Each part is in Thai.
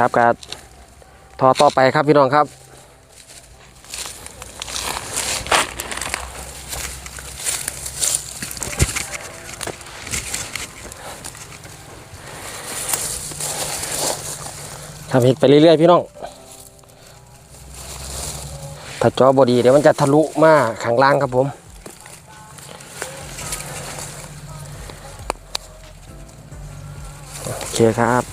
ครับการทอต่อไปครับพี่น้องครับ ทำเห็ดไปเรื่อยๆพี่น้อง ถ้าจอบอดีเดี๋ยวมันจะทะลุมาข้างล่างครับผมโอเคครับ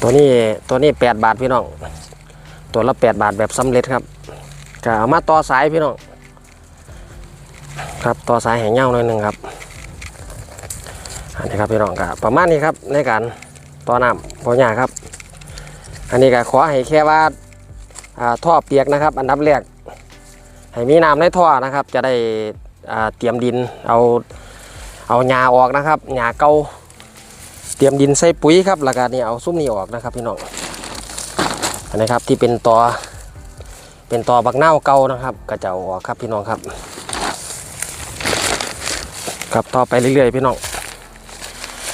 ตัวนี้ตัวนี้แปดบาทพี่น้อง ตัวละแปดบาทแบบสำเร็จครับก็เอามาต่อสายพี่น้อง ครับต่อสายแห่งเงาหน่อยหนึ่งครับอันนี้ครับพี่น้องก็ประมาณนี้ครับในการต่อน้ำพอยาครับ อันนี้ก็ขอให้แค่ว่าท่อเปียกนะครับ อันดับแรกให้มีน้ำในท่อนะครับ จะได้เตรียมดินเอาเอาหญ้าออกนะครับหญ้าเก่า เตรียมดินใส่ปุ๋ยครับแล้วก็นี่เอาซุ้มนี่ออกนะครับพี่น้องอันนี้ครับที่เป็นตอเป็นตอบักเน่าเก่านะครับก็จะเอาออกครับพี่น้องครับครับต่อไปเรื่อยๆพี่น้อง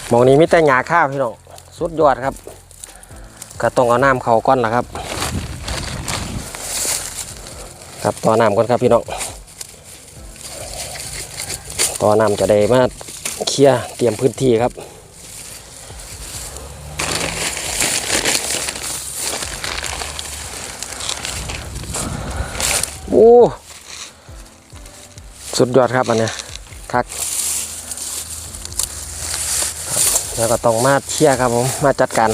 หมองนี้มีแต่หญ้าข้าวพี่น้องสุดยอดครับก็ต้องเอาน้ำเขาก้อนละครับ ครับต่อน้ำก่อนครับพี่น้องต่อน้ำจะได้มาเคลียร์เตรียมพื้นที่ครับ สุดยอดครับอันเนี้ยคักแล้วก็ต้องมาเชียร์ครับผม มาจัดการ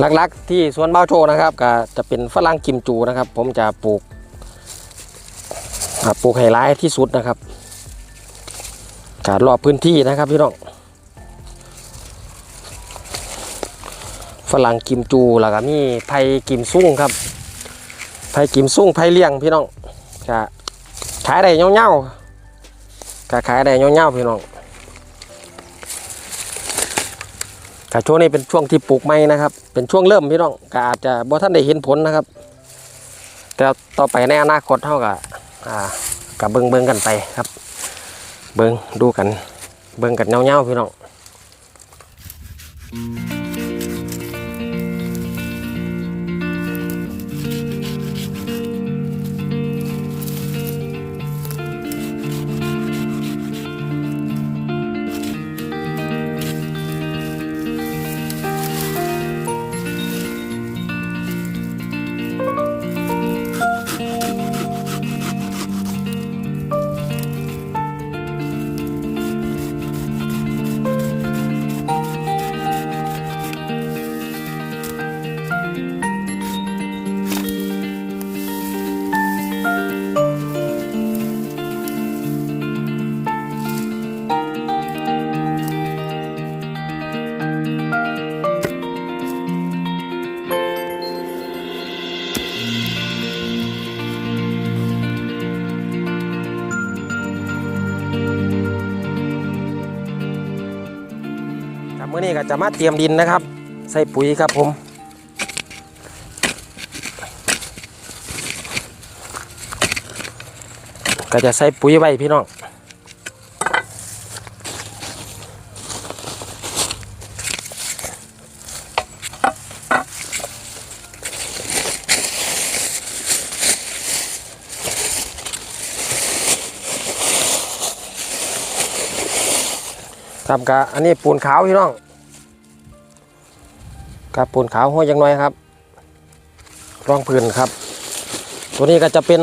หลักๆที่สวนเบ้าโชนะครับก็จะเป็นฝรั่งกิมจูนะครับ ผมจะปลูกปลูกไฮไลท์ที่สุดนะครับการรอบพื้นที่นะครับพี่น้อง ฝรั่งกิมจูแล้วก็มีไผ่กิมซุ่งครับไผ่กิมซุ่งไผ่เลี้ยงพี่น้องก็ขายได้เงาๆก็ขายได้เงาๆพี่น้องก็ช่วงนี้เป็นช่วงที่ปลูกไม้นะครับ เป็นช่วงเริ่มพี่น้องก็อาจจะบ่ท่านได้เห็นผลนะครับ แต่ต่อไปในอนาคตเท่ากับอ่ากับเบิงเบิงกันไปครับ เบิงดูกัน เบิงกันเงาๆพี่น้องครับมื้ ก็จะมาเตรียมดินนะครับ ใส่ปุ๋ยครับผมก็จะใส่ปุ๋ยไว้พี่น้องครับกะอันนี้ปูนขาวพี่น้อง กับปูนขาวห้อยยังน้อยครับรองพื้นครับ ตัวนี้ก็จะเป็น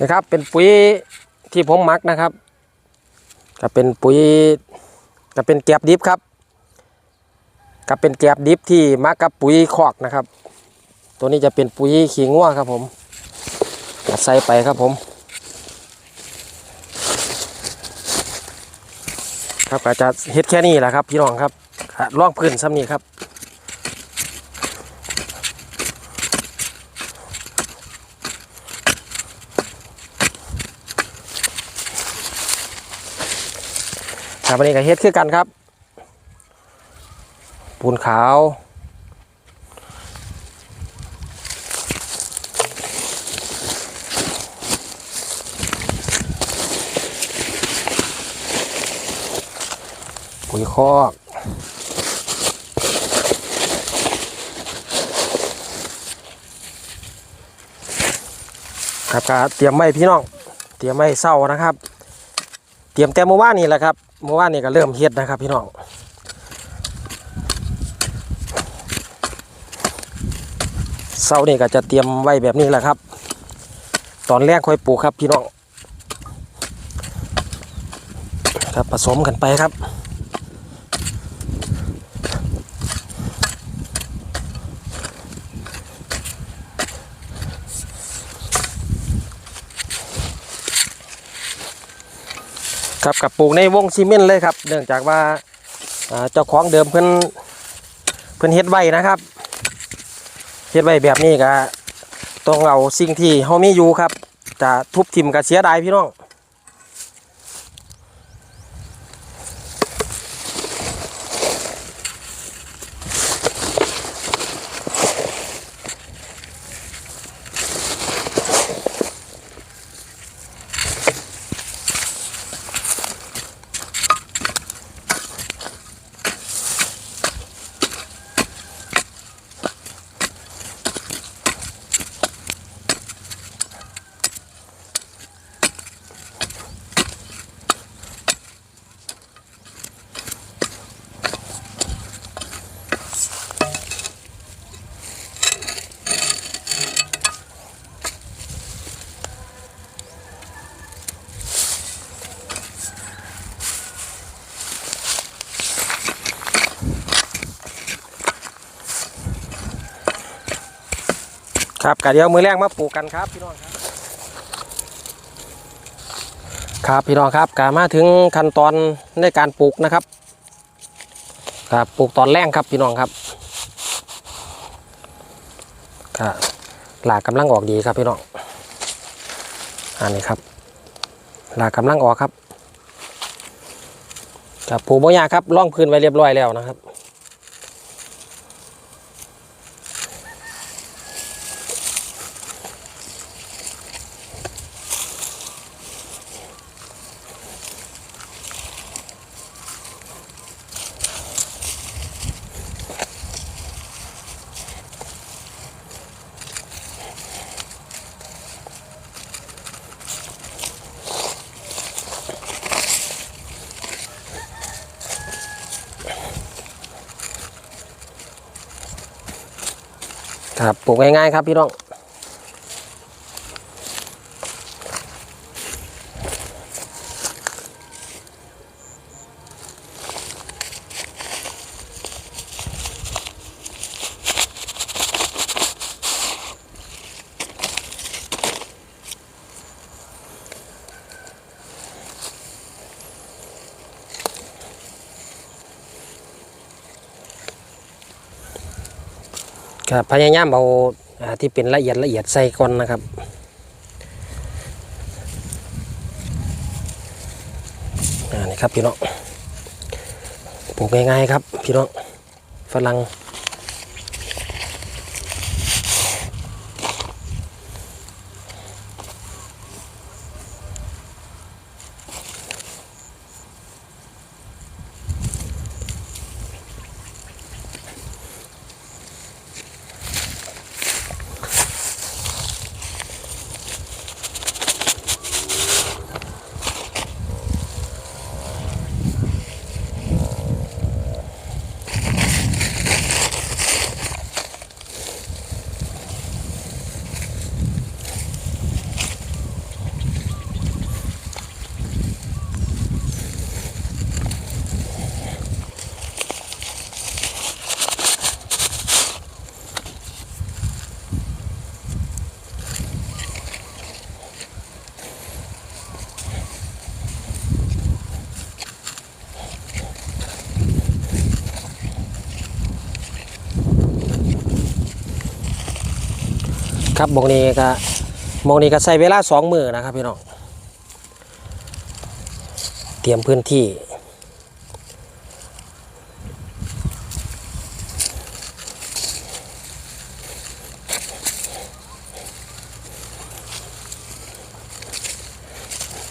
นะครับเป็นปุ๋ยที่ผมมักนะครับ ก็เป็นปุ๋ยก็เป็นแกบดิบครับก็เป็นแกบดิบที่มักกับปุ๋ยคอกนะครับ ตัวนี้จะเป็นปุ๋ยขี้งัวครับผมใส่ไปครับผมครับอาจะเฮ็ดแค่นี้แหละครับพี่น้องครับ ล่องพื้นซ้ำนี้ครับครับอันนี้ก็เฮ็ดคือกันครับ ปูนขาวที่คอก ครับก็เตรียมไว้พี่น้อง เตรียมไว้เศร้านะครับ เตรียมแต่เมื่อวานนี่แหละครับเมื่อวานนี่ก็เริ่มเฮ็ดนะครับ พี่น้องเศร้านี่ก็จะเตรียมไว้แบบนี้แหละครับ ตอนแรกค่อยปลูกครับพี่น้องครับผสมกันไปครับ ครับกับปลูกในวงซีเมนต์เลยครับ เนื่องจากว่าเจ้าของเดิมเพิ่นเพิ่นเฮ็ดไว้นะครับเฮ็ดไว้แบบนี้ก็ต้องเอาสิ่งที่เฮามีอยู่ครับจะทุบทิ่มก็เสียดายพี่น้อง ครับกะเดี๋ยวมือแรกมาปลูกกันครับพี่น้องครับ ครับพี่น้องครับกามาถึงขั้นตอนในการปลูกนะครับครับปลูกตอนแรกครับพี่น้องครับครับหลากกำลังออกดีครับพี่น้องอันนี้ครับ หลากกำลังออกครับครับปลูกบ่ยาครับล่องพื้นไว้เรียบร้อยแล้วนะครับ ครับปลูกง่ายๆครับพี่น้อง ครับพยายามเอาที่เป็นละเอียดละเอียดใส่ก่อนนะครับอ่านี่ครับพี่น้องปลูกง่ายๆครับพี่น้องฝรั่ง ครับมองนี้ก็มองนี้ก็ใส่เวลาสองมือนะครับพี่น้องเตรียมพื้นที่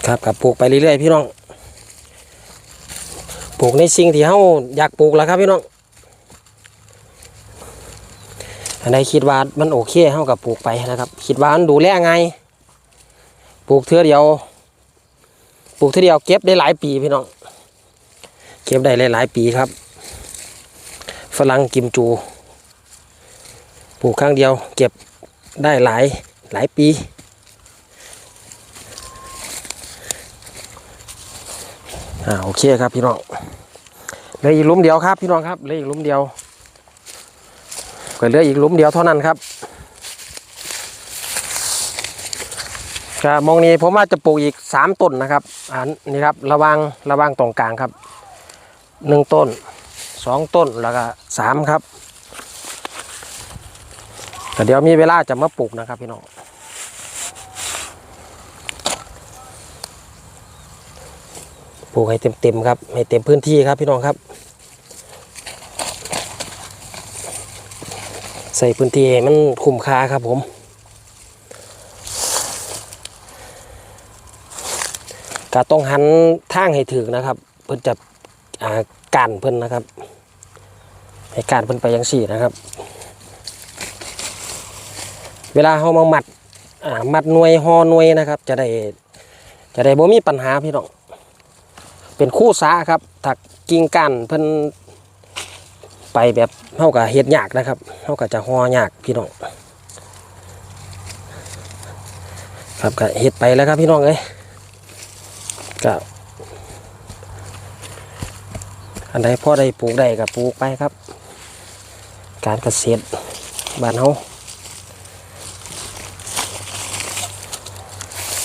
ครับกับปลูกไปเรื่อยๆพี่น้องปลูกในสิ่งที่เฮาอยากปลูกแล้วครับพี่น้อง อันใดคิดว่ามันโอเคเฮากับปลูกไปนะครับ คิดว่ามันดูแลไงายปลูกเทือเดียว ปลูกเทือเดียวเก็บได้หลายปีพี่น้อง เก็บได้หลายปีครับ ฝรั่งกิมจู ปลูกครั้งเดียวเก็บได้หลายหลายปีอ่าโอเคครับพี่น้องเลืออีกลุมเดียวครับพี่น้องครับเลืออีกลุมเดียว ก็เหลืออีกหลุมเดียวเท่านั้นครับก็มองนี้ผมว่าจะปลูกอีกสามต้นนะครับอันนี้ครับระวางระวางตรงกลางครับหนึ่งต้นสองต้นแล้วก็สามครับก็เดี๋ยวมีเวลาจะมาปลูกนะครับพี่น้องปลูกให้เต็มๆครับให้เต็มพื้นที่ครับพี่น้องครับ ใส่พื้นที่มันคุ้มค่าครับผมก็ต้องหันทางให้ถึงนะครับ เพื่อจะอากันเพิ่นนะครับ ให้การเพิ่นไปยังสี่นะครับ เวลาเขามามัดมัดหน่วยห่อหน่วยนะครับ จะได้จะได้บ่มีปัญหาพี่น้องเป็นคู่สาครับถักกิ่งก้านเพิ่น ไปแบบเท่ากับเฮ็ดยากนะครับเท่ากับจะห่อยากพี่น้องครับก็เฮ็ดไปแล้วครับพี่น้องเอ้ยก็อันใดพ่อได้ปลูกได้ก็ปลูกไปครับ การเกษตรบ้านเฮา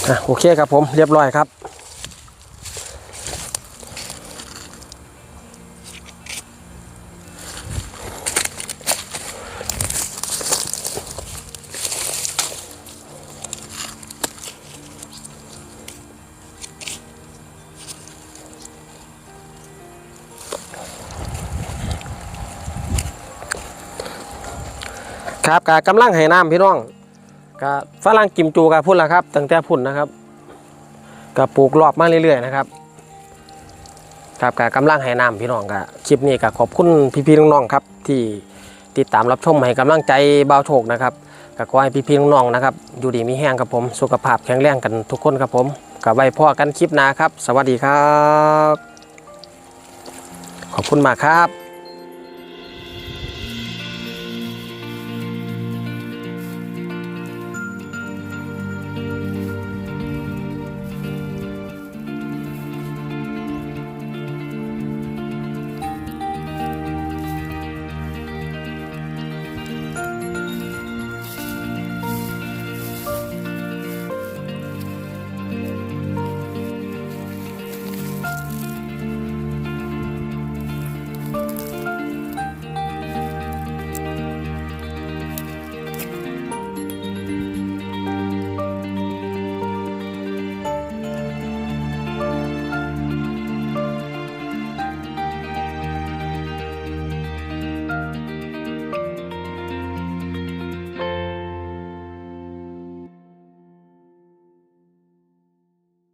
อะโอเคครับผมเรียบร้อยครับ ครับกกำลังให้น้ำพี่น้องกะฝรั่งกิมจูกับพุ่นละครับตั้งแต่พุ่นนะครับก็ปลูกรอบมาเรื่อยๆนะครับครับกกำลังให้น้ำพี่น้องกะคลิปนี้ก็ขอบคุณพี่ๆน้องๆครับ ที่ติดตามรับชมให้กำลังใจบ่าวโชคนะครับก็ขอให้พี่ๆน้องๆนะครับอยู่ดีมีแห้งครับผมสุขภาพแข็งแรงกันทุกคนครับผมกับไว้พ่อกันคลิปหน้าครับ สวัสดีครับ ขอบคุณมากครับ